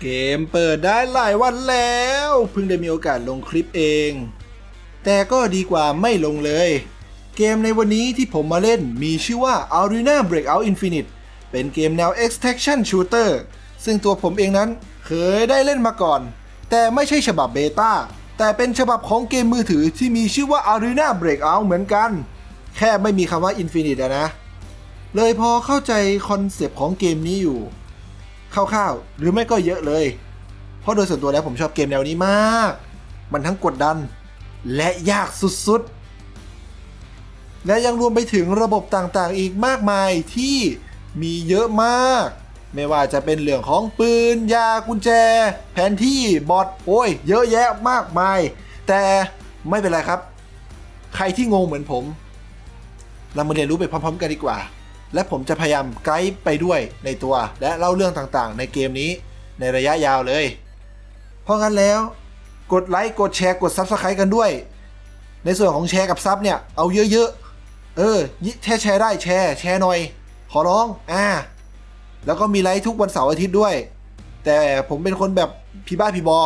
เกมเปิดได้หลายวันแล้ว เพิ่งได้มีโอกาสลงคลิปเอง แต่ก็ดีกว่าไม่ลงเลย เกมในวันนี้ที่ผมมาเล่นมีชื่อว่า Arena Breakout Infinite เป็นเกมแนว Extraction Shooter ซึ่งตัวผมเองนั้นเคยได้เล่นมาก่อน แต่ไม่ใช่ฉบับเบต้าแต่เป็นฉบับของเกมมือถือที่มีชื่อว่า Arena Breakout เหมือนกัน แค่ไม่มีคำว่า Infinite อะนะ เลยพอเข้าใจคอนเซปต์ของเกมนี้อยู่ คร่าวๆ หรือไม่ก็เยอะเลย เพราะโดยส่วนตัวแล้วผมชอบเกมแนวนี้มาก มันทั้งกดดัน และยากสุดๆ และยังรวมไปถึงระบบต่างๆ อีกมากมายที่มีเยอะมาก ไม่ว่าจะเป็นเรื่องของปืน ยากุญแจ แผนที่บอทโอ้ย เยอะแยะมากมาย แต่ไม่เป็นไรครับ ใครที่งงเหมือนผม เรามาเรียนรู้ไปพร้อม ๆ กันดีกว่า และผมจะพยายามไกด์ไปด้วยในตัว และเล่าเรื่องต่างๆ ในเกมนี้ในระยะยาวเลย เพราะงั้นแล้วกดไลค์กดแชร์กด Subscribe กันด้วย ในส่วนของแชร์กับซับเนี่ยเอาเยอะๆ เออแค่แชร์ได้แชร์แชร์หน่อย ขอร้องอ่าแล้วก็มีไลฟ์ทุกวันเสาร์อาทิตย์ด้วย แต่ผมเป็นคนแบบพี่บ้าพี่บอ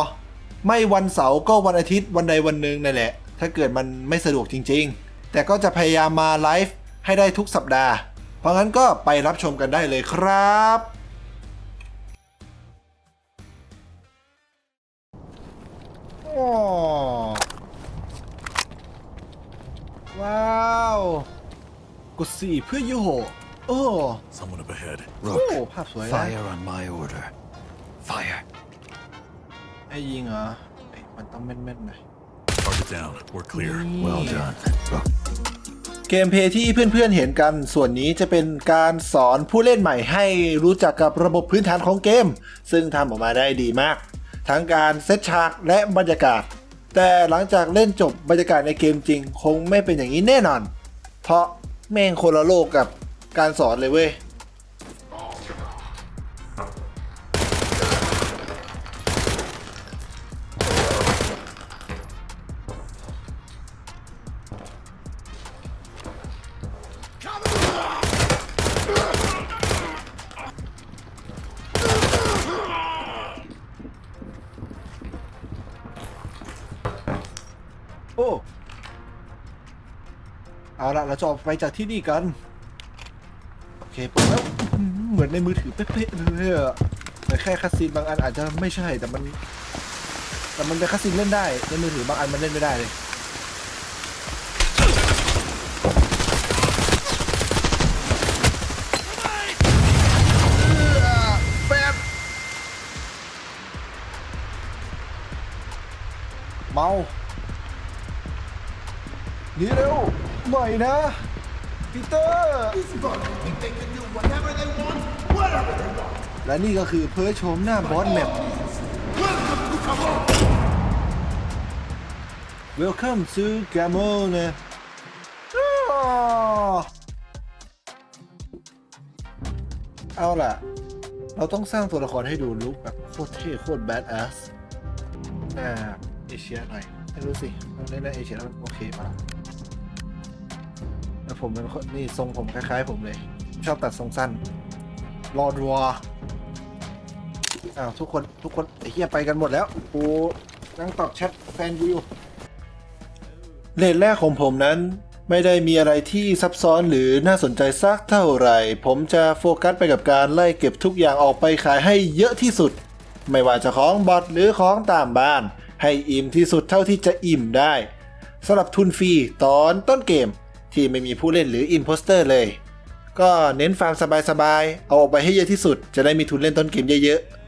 ไม่วันเสาร์ก็วันอาทิตย์วันใดวันหนึ่งนั่นแหละ ถ้าเกิดมันไม่สะดวกจริง ๆ แต่ก็จะพยายามมาไลฟ์ให้ได้ทุกสัปดาห์ เพราะงั้นก็ไปรับชมกันได้เลยครับโอ้ว้าวกดสี่เพื่อยูโหโอ้ Someone up ahead. โอ้ Rook, ภาพสวยนะ fire on my order. Fire. ไอ้ยิงเหรอเอ้ยมันต้องแม่นๆหน่อย Target down. We're clear. Well done. Rook. เกมเพย์ที่เพื่อนๆเห็นกันส่วนนี้จะเป็นการสอนผู้เล่นใหม่ให้รู้จักกับระบบพื้นฐานของเกม ซึ่งทำออกมาได้ดีมาก ทั้งการเซตฉากและบรรยากาศ แต่หลังจากเล่นจบบรรยากาศในเกมจริง คงไม่เป็นอย่างนี้แน่นอน เพราะแม่งคนละโลกกับการสอนเลยเว้ย เอาละเราจะออกไปจากที่นี่กัน โอเคเปิดแล้วอื้อหือเหมือนในมือถือเป๊ะๆเลยอะแต่แค่คัสซีนบางอันอาจจะไม่ใช่แต่มัน แต่มันเป็นคัสซีนเล่นได้ในมือถือบางอันมันเล่นไม่ได้เลยแป๊บเมาหนีเร็ว หน่อยนะปีเตอร์ และนี่ก็คือเพิร์ชโฉมหน้าบอสแมป Welcome to Gamo นะเอาล่ะ เราต้องสร้างตัวละครให้ดูลุคแบบโคตรเท่โคตรแบดแอสอ่าเอเชียหน่อยไม่รู้สิเล่นในเอเชียแล้วโอเคป่ะ แล้วผมเป็นคนนี่ทรงผมคล้ายๆ ผมเลย ชอบตัดทรงสั้น รอดัวอ้าวทุกคนทุกคนไอ้เหี้ยไปกันหมดแล้วกูนั่งตอบแชทแฟนกูอยู่เลนแรกของผมนั้น ไม่ได้มีอะไรที่ซับซ้อนหรือน่าสนใจสักเท่าไหร่ ผมจะโฟกัสไปกับการไล่เก็บทุกอย่างออกไปขายให้เยอะที่สุด ไม่ว่าจะของบอทหรือของตามบ้าน ให้อิ่มที่สุดเท่าที่จะอิ่มได้สำหรับทุนฟรีตอนต้นเกม ที่ไม่มีผู้เล่นหรืออิมโพสเตอร์เลย ก็เน้นฟาร์มสบายๆ เอาออกไปให้เยอะที่สุด จะได้มีทุนเล่นต้นเกมเยอะๆ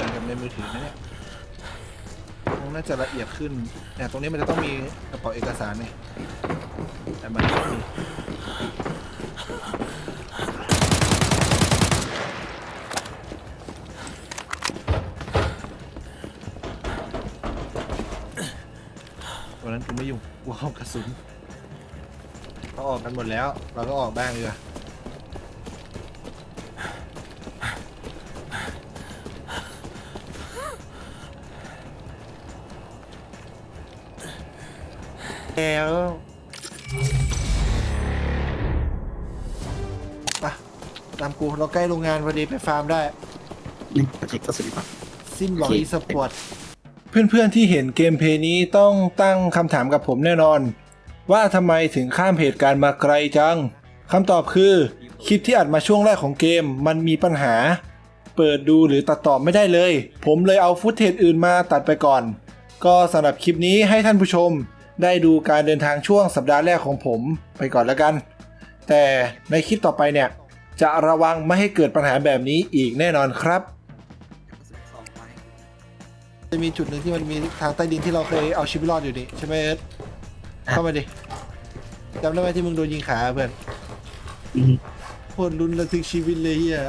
เามือกับในมือถือนะเนี่ยคงน่าจะละเอียดขึ้นเนี่ยตรงนี้มันจะต้องมีกระเป๋าเอกสารเนี่ยแต่มันไม่มีวันนั้นกูไม่อยู่งกูเข้ากระสุนเขาออกกันหมดแล้ว เราก็ออกบ้างเลย แล้วไปตามกูเราใกล้โรงงานพอดีไปฟาร์มได้ นี่โปรเจกต์ก็สุดยอดสิ้นหวังโอเค อีสปอร์ตเพื่อนๆที่เห็นเกมเพลย์นี้ต้องตั้งคำถามกับผมแน่นอน ว่าทำไมถึงข้ามเหตุการณ์มาไกลจังคำตอบคือ คลิปที่อัดมาช่วงแรกของเกมมันมีปัญหา เปิดดูหรือตัดต่อไม่ได้เลย ผมเลยเอาฟุตเทจอื่นมาตัดไปก่อน ก็สำหรับคลิปนี้ให้ท่านผู้ชม ได้ดูการเดินทางช่วงสัปดาห์แรกของผมไปก่อนแล้วกัน แต่ในคลิปต่อไปเนี่ย จะระวังไม่ให้เกิดปัญหาแบบนี้อีกแน่นอนครับ จะมีจุดหนึ่งที่มันมีทางใต้ดินที่เราเคยเอาชีวิตรอดอยู่นี่ใช่ไหมเอิร์ธเข้ามาดิจำได้ไหมที่มึงโดนยิงขาเพื่อนอืมโคตรรุนระทึกชีวิตเลยเฮีย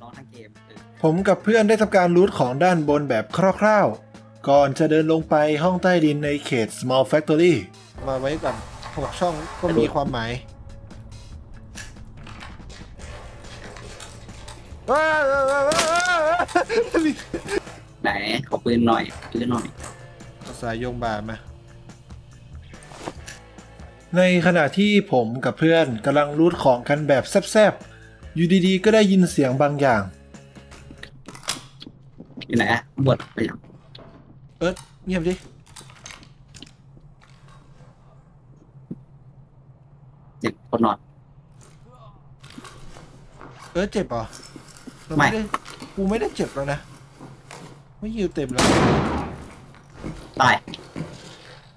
ร้องทั้งเกมเออผมกับเพื่อนได้ทำการรูทของด้านบนแบบคร่าวๆ ก่อนจะเดินลงไปห้องใต้ดินในเขต small factory มาไว้ก่อนหกช่องก็มีความหมายว้าวว้าวว้าวว้าวไหนขอปืนหน่อยปืนหน่อยเอาสายโยงบามา ในขณะที่ผมกับเพื่อนกำลังรูทของกันแบบแซบๆ อยู่ดีๆ ก็ได้ยินเสียงบางอย่าง อยู่ไหนอะบวชไปยัง เอิร์ธเงียบดิ เจ็บคนนอน เอิร์ธเจ็บเหรอเราไม่ได้กูไม่ได้เจ็บแล้วนะ ไม่ยิวเต็มแล้ว ตาย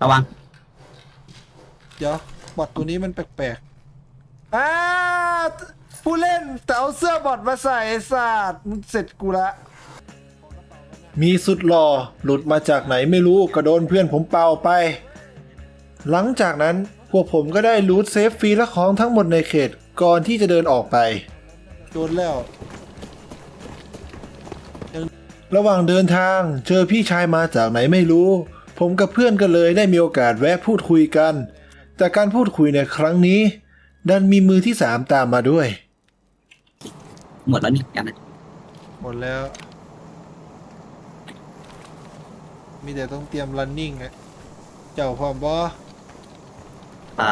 ระวัง เดี๋ยวบอทตัวนี้มันแปลกๆอ้าผู้เล่นแต่เอาเสื้อบอทมาใส่ไอ้สัตว์มึงเสร็จกูละ มีสุดหล่อหลุดมาจากไหนไม่รู้ก็โดนเพื่อนผมเป่าไป หลังจากนั้นพวกผมก็ได้รูทเซฟฟรีและของทั้งหมดในเขตก่อนที่จะเดินออกไปโดนแล้ว ระหว่างเดินทางเจอพี่ชายมาจากไหนไม่รู้ ผมกับเพื่อนก็เลยได้มีโอกาสแวะพูดคุยกัน แต่การพูดคุยในครั้งนี้ ดันมีมือที่สามตามมาด้วย หมดแล้วนี่กันนะหมดแล้ว มีแต่ต้องเตรียม running อะเจ้าพร้อมบอไป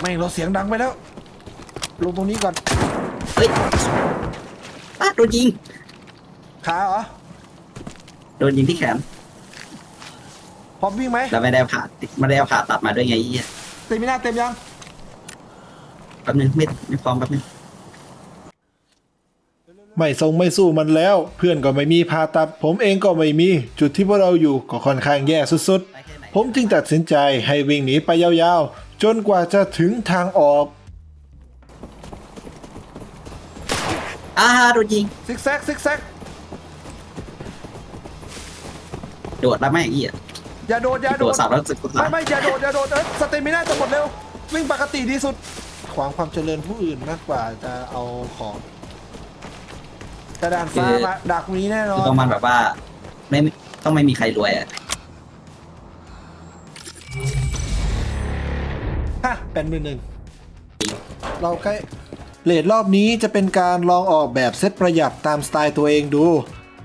ไม่งเราเสียงดังไปแล้ว ลงตรงนี้ก่อน เฮ้ยป้าโดนยิง ขาเหรอ โดนยิงที่แขน พร้อมวิ่งไหมแล้วไม่ได้เอาผ่าไม่ได้เอาผ่าตัดมาด้วยไงไอ้เหี้ยเต็มไม่น่าเต็มยังแป๊บนึงไม่ไม่พร้อมแป๊บนึงไม่ทรงไม่สู้มันแล้ว เพื่อนก็ไม่มีผ่าตัด ผมเองก็ไม่มี จุดที่พวกเราอยู่ก็ค่อนข้างแย่สุดได้แค่ไหนๆผมจึงตัดสินใจให้วิ่งหนีไปยาวๆ จนกว่าจะถึงทางออกอ่าโดนยิงซิกแซกซิกแซกโดดแล้วแม่งไอ้เหี้ย อย่าโดดอย่าโดโดดดสามแล้วสึกกูไม่ตายไม่อย่าโดดอย่าโดดเออสเตมิน่าจะหมดเร็ววิ่งปกติดีสุด ขวางความเจริญผู้อื่นมากกว่าจะเอาของกระดานฟ้ามาดักนี้แน่นอคือนต้องมันแบบว่า ไม่ต้องไม่มีใครรวยอะฮะเป็นมือหนึ่งเราใกล้เลดรอบนี้จะเป็นการลองออกแบบเซตประหยัดตามสไตล์ตัวเองดู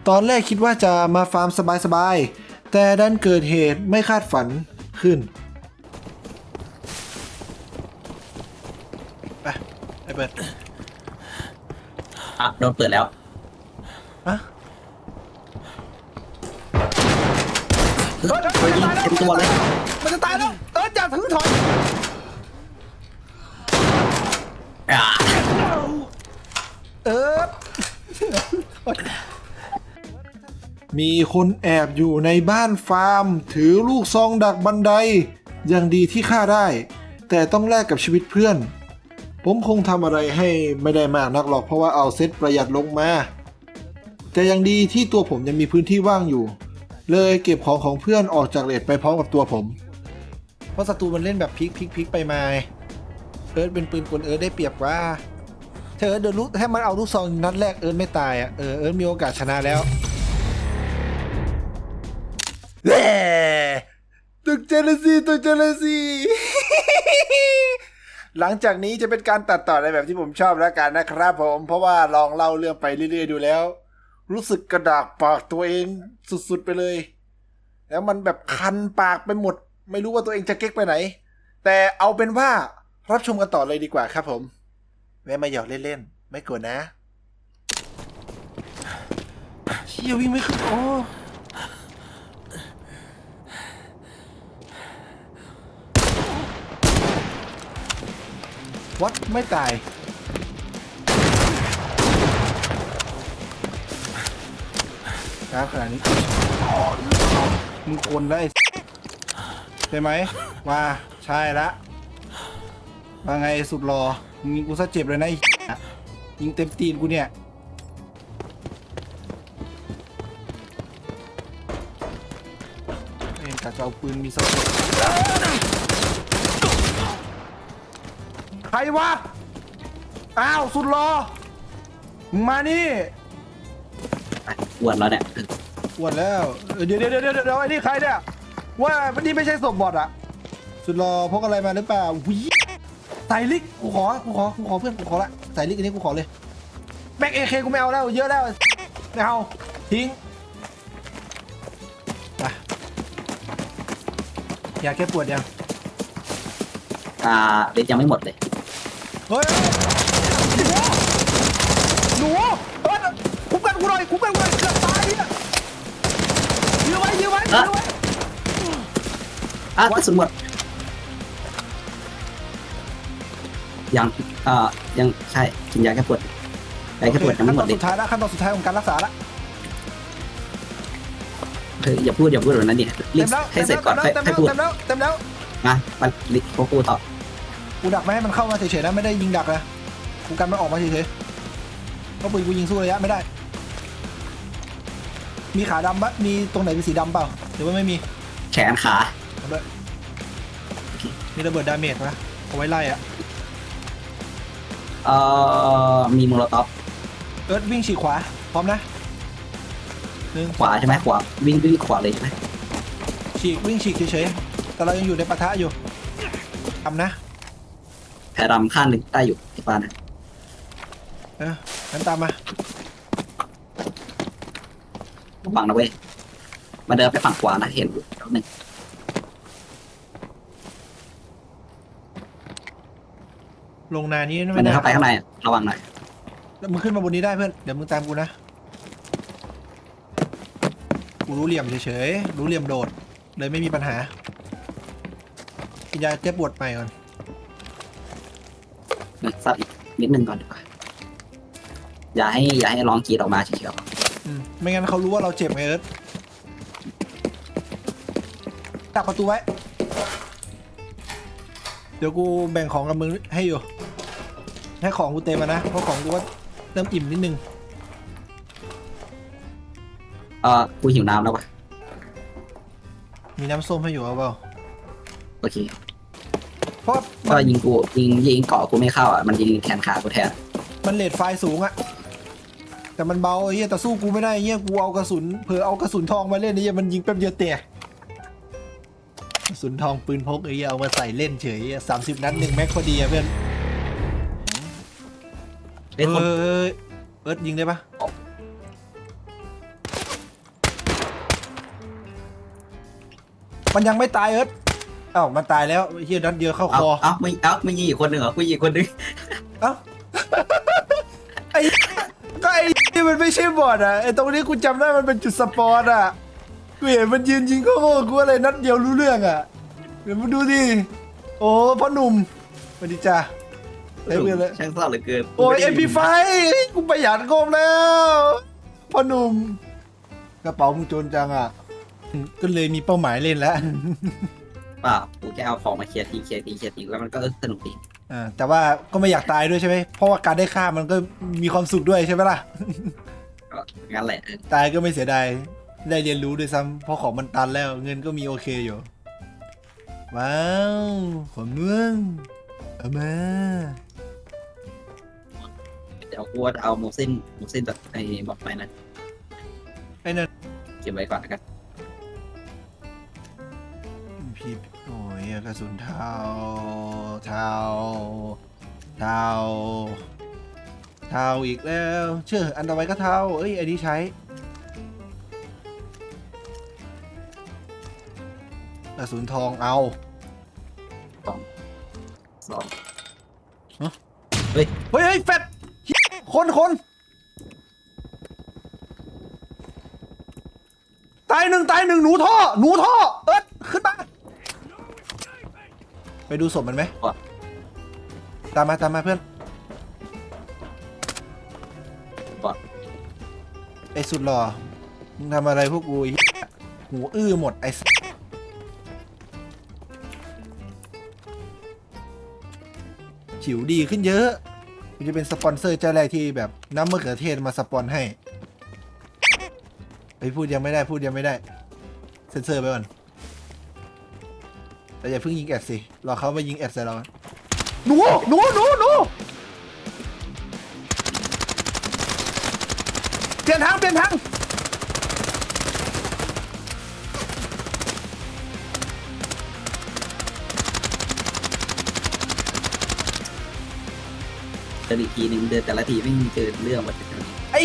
ตอนแรกคิดว่าจะมาฟาร์มสบายๆ แต่ดันเกิดเหตุไม่คาดฝันขึ้น ไปไอ้เบิร์ดอะโดนเปิดแล้ว อะโดนยิงเต็มตัวเลยมันจะตายแล้วเอออย่าถึงถอยอ่ มีคนแอบอยู่ในบ้านฟาร์ม ถือลูกซองดักบันได ยังดีที่ฆ่าได้ แต่ต้องแลกกับชีวิตเพื่อน ผมคงทำอะไรให้ไม่ได้มากนักหรอกเพราะว่าเอาเซตประหยัดลงมา แต่ยังดีที่ตัวผมยังมีพื้นที่ว่างอยู่ เลยเก็บของของเพื่อนออกจากเลดไปพร้อมกับตัวผม เพราะศัตรูมันเล่นแบบพลิกพลิกพลิกไปมาเอิร์ธเป็นปืนกลเอิร์ธได้เปรียบกว่าเธอเดินลุกให้มันเอาลูกซองนัดแรกเอิร์ธไม่ตายอะเออเอิร์ธมีโอกาสชนะแล้ว แหตึกเจลซีตึกเจลซีหลังจากนี้จะเป็นการตัดต่อในแบบที่ผมชอบแล้วกันนะครับผม เพราะว่าลองเล่าเรื่องไปเรื่อยๆดูแล้ว รู้สึกกระดากปากตัวเองสุดๆไปเลย แล้วมันแบบคันปากไปหมด ไม่รู้ว่าตัวเองจะเก๊กไปไหน แต่เอาเป็นว่ารับชมกันต่อเลยดีกว่าครับผมแวะมาหยอกเล่นๆ ไม่โกรธนะเชี่ยวิ่งไม่ขึ้นโอ้ วัดไม่ตาย ครับขนาดนี้ มึงคนได้ใช่ไหมว่าใช่ละว่าไงสุดรอมึงยิงกูซะเจ็บเลยนะไอ้เหี้ยยิงเต็มตีนกูเนี่ย เอ็นกะจะเอาปืนมีสติใค รวะ อ้าว สุดรอมึงมานี่ไปอวดแล้วเนี่ยปวดแล้วเออเดี๋ยวเดี๋ยวเดี๋ยวเดี๋ยวเดี๋ยวไอ้นี่ใครเนี่ย ว่าวันนี้ไม่ใช่ศพบอดอะสุดรอพกอะไรมาหรือเปล่าหุยใส่ลิก กูขอ กูขอ กูขอเพื่อน กูขอละใส่ลิกอันนี้กูขอเลยแบ็กเอเคกูไม่เอาแล้ว เยอะแล้วไม่เอาทิ้งไปอยากแก้ปวดยังอ่าเล่นยังไม่หมดเลย เฮ้ยหนูเฮ้ยคุ้มกันกูหน่อยคุ้มกันกูหน่อยเกือบตายเนี่ยยื้อไว้ยื้อไว้ยื้อไว้อะกระสุนหมดยังอ่ายังใช่กินยาแค่ปวดยาแค่ปวดยังไม่หมดขั้นตอนสุดท้ายแล้วขั้นตอนสุดท้ายของการรักษาละเฮ้ยอย่าพูดอย่าพูดแบบนั้นดิรีบแล้วให้เสร็จก่อนเต็มค่อยแล้วค่อยพูดเต็มแล้วเต็มแล้วมามันรีบพวกกูต่อ กูดักไม่ให้มันเข้ามาเฉยๆนะไม่ได้ยิงดักนะกูกันมันออกมาเฉยๆเพราะปืนกูยิงสู้ระยะไม่ได้ มีขาดำปะมีตรงไหนเป็นสีดำเปล่าหรือว่าไม่มีแขนขาเอาด้วยมีระเบิดดาเมจนะเอาไว้ไล่อะเอ่อมีโมโลท็อปเอิร์ธวิ่งฉีกขวาพร้อมนะหนึ่งขวาใช่ไหมขวาวิ่งวิ่งขวาเลยใช่ไหมฉีกวิ่งฉีกเฉยๆแต่เรายังอยู่ในปะทะอยู่ทำนะ แผลดำข้างหนึ่งได้อยู่ที่บ้านนะเอองั้นตามมาฟังนะเว้ยมาเดินไปฝั่งขวานะเห็นอยู่แป๊บนึงลงนานี้มัไม่นเดินได้เข้าไปข้างในอะระวังหน่อยแล้วมึงขึ้นมาบนนี้ได้เพื่อน เดี๋ยวมึงตามกูนะ กูรู้เหลี่ยมเฉยๆ รู้เหลี่ยมโดด เลยไม่มีปัญหากินยาแก้ปวดใหม่ก่อน ซัดอีกนิดนึงก่อนดีกว่าอย่าให้อย่าให้ร้องกรีดออกมาเฉยอืมไม่งั้นเขารู้ว่าเราเจ็บไงเอิร์ธตักประตูไว้ เดี๋ยวกูแบ่งของกับมึงให้อยู่ ให้ของกูเต็มานะ เพราะของกูก็เริ่มอิ่มนิดนึง ๆเออกูหิวน้ำแล้ววะมีน้ำส้มให้อยู่เอาเปล่า โอเค เพราะก็ยิงกูยิงยิงเกาะกูไม่เข้าอะมันยิงแขนขากูแทนมันเลดไฟสูงอะแต่มันเบาไอ้เหี้ยแต่สู้กูไม่ได้ไอ้เหี้ยกูเอากระสุนเผื่อเอากระสุนทองมาเล่นไอ้เหี้ยมันยิงแป๊บเดียวแตกกระสุนทองปืนพกไอ้เหี้ยเอามาใส่เล่นเฉยสามสิบนัดหนึ่งแม็กพอดีอะเพื่อนเฮ้ยคนเออเอิร์ธยิงได้ปะมันยังไม่ตายเอิร์ธ อ้าวมันตายแล้วไอ้เหี้ยนัดเดียวเข้าเอาคอเอาไม่เอาไม่ยิงอีกคนหนึ่งเหรอกูยิงอีกคนหนึงเอ้าไอ้ก็ไอ้นี่มันไม่ใช่บอดอะไอ้ตรงนี้กูจำได้มันเป็นจุดสปอร์ตอะกูเห็นมันยืนยิงก็โง่กูอะไรนัดเดียวรู้เรื่องอะเดี๋ยวมาดูดิโอ้พ่อหนุ่มสวัสดีจ้าเล่นเพื่อนเลย ช่างเศร้าเหลือเกินโอ้ยไม่เอ็ได้มพีไฟกูประหยัดโกมแล้วพ่อหนุ่มกระเป๋ามึงโจรจังอะ ก็เลยมีเป้าหมายเล่นแล้ว เปล่ากูแค่เอาของมาเคลียร์ทีเคลียร์ทีเคลียร์ทีแล้วมันก็เออสนุกดีอ่าแต่ว่าก็ไม่อยากตายด้วยใช่ไหมเพราะว่าการได้ฆ่ามันก็มีความสุขด้วยใช่ไหมล่ะ ก็งั้นแหละเออตายก็ไม่เสียดายได้เรียนรู้ด้วยซ้ำเพราะของมันตันแล้วเงินก็มีโอเคอยู่โอว้าวขนเมืองเอามาเดี๋ยวกูว่าจะเอาโมเส้นโมเส้นจากไอ้บอกไปนะไอ้นั่นเก็บไว้ก่อนนะครับพี่โอ้ ยกระสุนเทาเทาเทาเทาอีกแล้วเชื่ออันต่อไปก็เทาเอ้ยไอ้นี้ใช้กระสุนทองเอาสองเฮ้ยเฮ้ยแฟดเหี้ยคนคนตายหนึ่งตายหนึ่งหนูท่อหนูท่อเอิด ไปดูศพมันไหมตามมาตามมาเพื่อนบอดไอ้สุดหล่อมึงทำอะไรพวกกูไอ้เหี้ยหูอื้อหมดไอ้สัสผิวดีขึ้นเยอะกูจะเป็นสปอนเซอร์เจ้าแรกที่แบบน้ำมะเขือเทศมาสปอนให้ไอ้ยพูดยังไม่ได้พูดยังไม่ได้ เซ็นเซอร์ไปก่อน แต่อย่าเพิ่งยิงแอดสิรอเขามายิงแอดใส่เราหนูหนูหนูหนูเปลี่ยนทางเปลี่ยนทางเดินอีกทีหนึ่งเดินแต่ละทีไม่มีเจอเรื่องว่าจะไอ้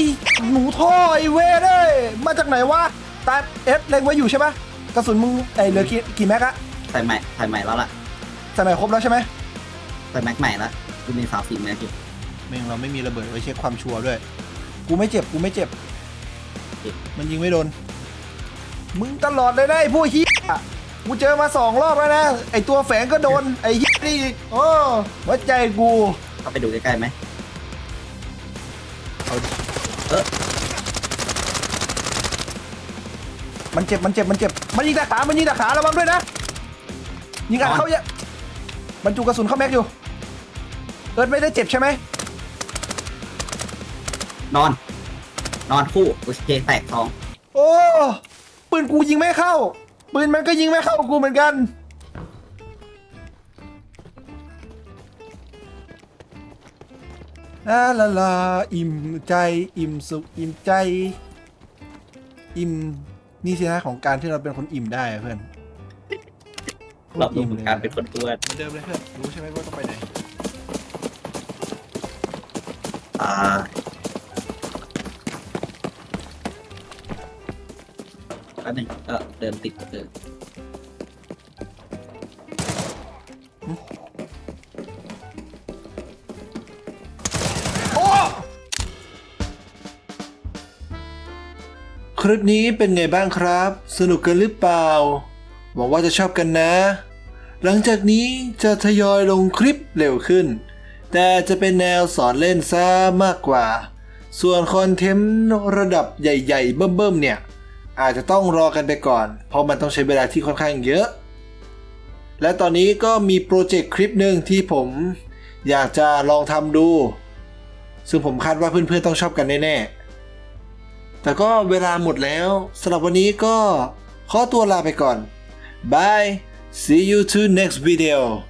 หนูท่อไอ้เวรเอ้ยมาจากไหนวะตาเอฟเล็งไว้อยู่ใช่ปะกระสุนมึงไอ้เหลือกี่กี่แม็กอะ ใส่ใหม่ใส่ใหม่แล้วล่ะใส่ใหม่ครบแล้วใช่ไหมใส่แม็กใหม่ละกูมีสามสิบแม็กอยู่แม่งเราไม่มีระเบิดไว้เช็คความชัวร์ด้วย กูไม่เจ็บกูไม่เจ็บ มันยิงไม่โดน มึงตลอดเลยนะไอ้พวกเฮียกูเจอมาสองรอบแล้วนะ ไอ้ตัวแฝงก็โดน ไอ้เฮียนี่อีกโอ้หัวใจกู เข้าไปดูใกล้ๆไหมมันเจ็บมันเจ็บมันเจ็บ มันยิงตาขา มันยิงตาขาระวังด้วยนะ ยิงอัดเขาเยอะบรรจุกระสุนเข้าแม็กอยู่ เอิร์ธไม่ได้เจ็บใช่ไหมนอน นอนคู่โอเคแตกสองโอ้ปืนกูยิงไม่เข้า ปืนมันก็ยิงไม่เข้ากูเหมือนกันลาลาลาอิ่มใจ อิ่มสุข อิ่มใจ อิ่มนี่สินะของการที่เราเป็นคนอิ่มได้อะเพื่อนเราดูเหมือนการเป็นคนอ้วนเหมือนเดิมเลยเพื่อนรู้ใช่ไหมว่าต้องไปไหนอ่าแป๊บนึงเออเดินติดเออโอ้คลิปนี้เป็นไงบ้างครับ สนุกกันหรือเปล่า หวังว่าจะชอบกันนะ หลังจากนี้จะทยอยลงคลิปเร็วขึ้น แต่จะเป็นแนวสอนเล่นซะมากกว่า ส่วนคอนเทนต์ระดับใหญ่ๆ เบิ่มๆเนี่ย อาจจะต้องรอกันไปก่อน เพราะมันต้องใช้เวลาที่ค่อนข้างเยอะ และตอนนี้ก็มีโปรเจกต์คลิปหนึ่งที่ผมอยากจะลองทำดู ซึ่งผมคาดว่าเพื่อนๆต้องชอบกันแน่ๆแต่ก็เวลาหมดแล้วสำหรับวันนี้ก็ขอตัวลาไปก่อน Bye! See you to next video!